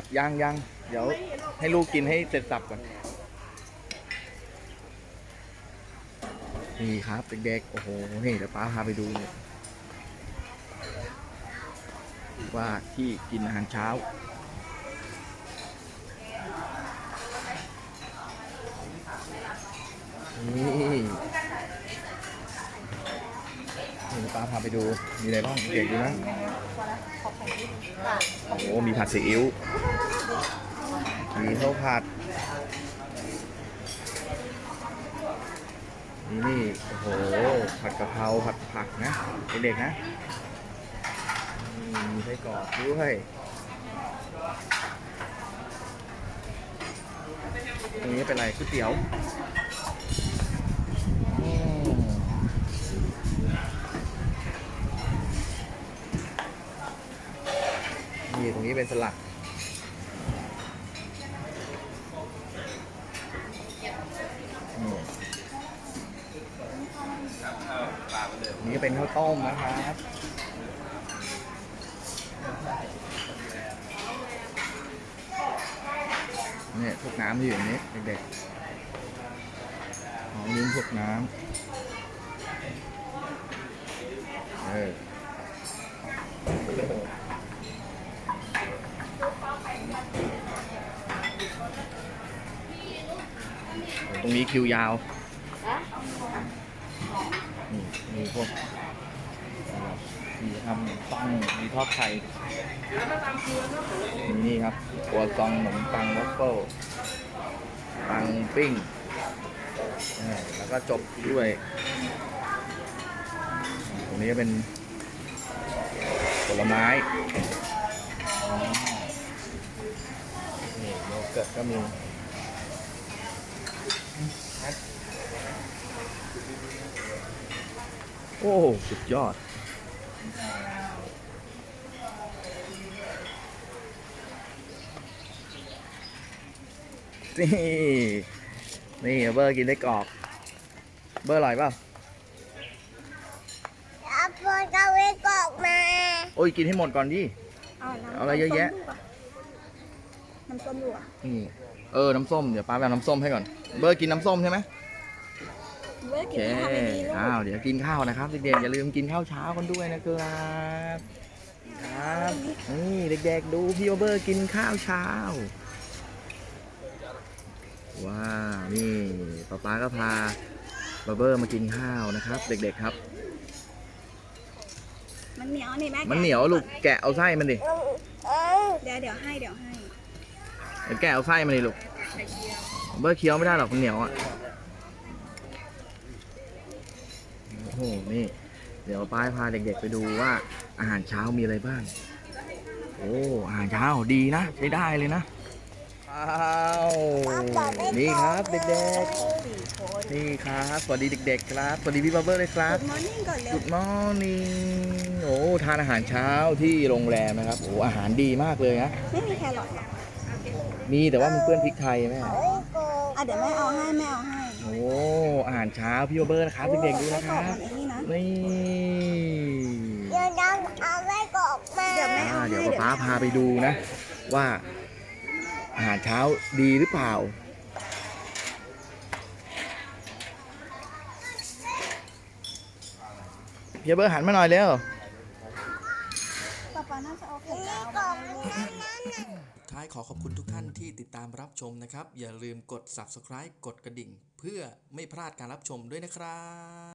ครับยังยังเดี๋ยวให้ลูกกินให้เสร็จสับก่อนนี่ครับเด็กๆโอ้โหนี่เดี๋ยวป้าพาไปดูเนี่ยว่าที่กินอาหารเช้านี่นี่ป้าพาไปดูมีอะไรบ้างเด็กดูนะโอ้มีผัดซีอิ๊ว มีข้าวผัดนี่นี่โอ้โห ผัดกะเพราผัดผักนะเด็กๆนะมีไส้กรอกด้วยตรงนี้เป็นอะไรก๋วยเตี๋ยวมนี่ตรงนี้เป็นสลัด อืม นี่เป็นข้าวต้มนะครับ เนี่ยพวกน้ำที่อยู่นี้เด็กๆของลืมพวกน้ำเออตรงนี้คิวยาว นี่มีพวกเอ่อมีทำปังมีทอดไข่มีนี่ครับครัวซองขนมปังวัฟเฟิลปังปิ้งแล้วก็จบด้วย ตรงนี้เป็นผลไม้นี่โยเกิร์ตก็มี โอ้สุดยอด นี่ นี่เบอร์กินได้กรอบเบอร์อร่อยเปล่าเอาปนกาเวกอกมา โอ้ยกินให้หมดก่อนดิเอาน้ำเอาอะไรเยอะแยะ น้ำส้มดูอะนี่ เออ น้ำส้ม เดี๋ยวป้าไปเอาน้ำส้มให้ก่อน เบอร์กินน้ำส้มใช่ไหม เว้ยโอกิเคนข้าวไม่ดีลูอ้ากวเดี๋ยวกินข้าวนะครับเด็กๆอย่าลืมกินข้าวเช้ากันด้วยนะครับครับนี่เด็กๆดูพี่โอเบอร์กินข้าวเช้า ว้าวนี่ป๊าป๊าก็พาบาเบอร์มากินข้าวนะครับ เด็กๆครับ มันเหนียวนี่แม่มันเหนียวลูกแกะเอาไส้มันดิเดี๋ยวเดี๋ยวให้เดี๋ยวให้เดี๋ยวแกะเอาไส้มันดิลูกเบอร์เคี้ยวไม่ได้หรอกมันเหนียวอะ โอ้โหนี่เดี๋ยวป้ายพาเด็กๆไปดูว่าอาหารเช้ามีอะไรบ้าง โอ้อาหารเช้าดีนะใช้ได้เลยนะว้าวนี่ครับเด็กๆนี่ครับสวัสดีเด็ก ๆ ครับสวัสดีพี่บับเบิ้ลเลยครับมอร์นิ่งก่อนเร็ว Good morning โอ้ทานอาหารเช้าที่โรงแรมนะครับโอ้อาหารดีมากเลยนะไม่มีแครอทอะมีแต่ว่ามันเปื้อนพริกไทยแม่อะเดี๋ยวแม่เอาให้แม่เอาให้โอ้อาหารเช้าพี่โอเบอร์นะครับเด็กๆดูนะคไส้กรรัอบมันไอ้นี่นะนี่เดี๋ยวน้ำเอาไส้กรอกมาเดี๋ยวแม่เอาอ่าให้เดี๋ยวป๊าพาไปดูนะ ว่าอาหารเช้าดีหรือเปล่าพี่โอเบอร์หันมาหน่อยเร็ว ป๊าป๊าน่าจะเอาไข่ดาวมา ท้ายขอขอบคุณทุกท่านที่ติดตามรับชมนะครับ อย่าลืมกด subscribe กดกระดิ่ง เพื่อไม่พลาดการรับชมด้วยนะครับ